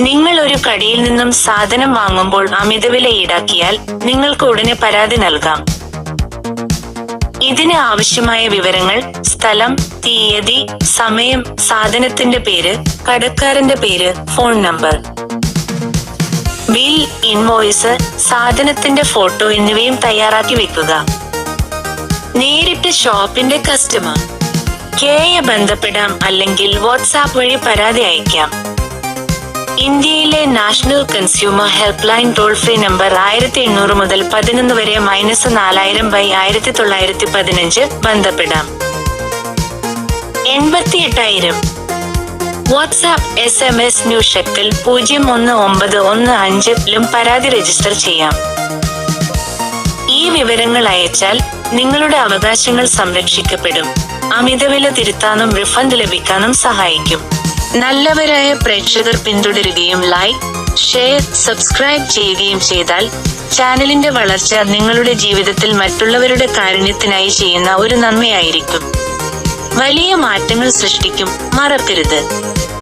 നിങ്ങൾ ഒരു കടയിൽ നിന്നും സാധനം വാങ്ങുമ്പോൾ അമിതവില ഈടാക്കിയാൽ നിങ്ങൾക്ക് ഉടനെ പരാതി നൽകാം. ഇതിന് ആവശ്യമായ വിവരങ്ങൾ സ്ഥലം തീയതി സമയം സാധനത്തിന്റെ പേര് കടക്കാരന്റെ പേര് ഫോൺ നമ്പർ. ബിൽ ഇൻവോയ്സ് സാധനത്തിന്റെ ഫോട്ടോ എന്നിവയും തയ്യാറാക്കി വെക്കുക. നേരിട്ട് ഷോപ്പിന്റെ കസ്റ്റമർ കെയെ ബന്ധപ്പെടാം അല്ലെങ്കിൽ വാട്സാപ്പ് വഴി പരാതി അയക്കാം. ഇന്ത്യയിലെ national consumer helpline toll free number ആയിരത്തി എണ്ണൂറ് മുതൽ പതിനൊന്ന് വരെ മൈനസ് നാലായിരം ബൈ ആയിരത്തി തൊള്ളായിരത്തി പതിനഞ്ച് ബന്ധപ്പെടാം. എൺപത്തി എട്ടായിരം WhatsApp S M S news ഷെക്കിൽ പൂജ്യം ഒന്ന് ഒമ്പത് ഒന്ന് അഞ്ചിലും പരാതി രജിസ്റ്റർ ചെയ്യാം. ഈ വിവരങ്ങൾ അയച്ചാൽ നിങ്ങളുടെ അവകാശങ്ങൾ സംരക്ഷിക്കപ്പെടും. അമിതവില തിരുത്താനും റിഫണ്ട് ലഭിക്കാനും സഹായിക്കും. നല്ലവരായ പ്രേക്ഷകർ പിന്തുടരുകയും ലൈക്ക് ഷെയർ സബ്സ്ക്രൈബ് ചെയ്യുകയും ചെയ്താൽ ചാനലിന്റെ വളർച്ച നിങ്ങളുടെ ജീവിതത്തിൽ മറ്റുള്ളവരുടെ കാരുണ്യത്തിനായി ചെയ്യുന്ന ഒരു നന്മയായിരിക്കും. വലിയ മാറ്റങ്ങൾ സൃഷ്ടിക്കും. മറക്കരുത്.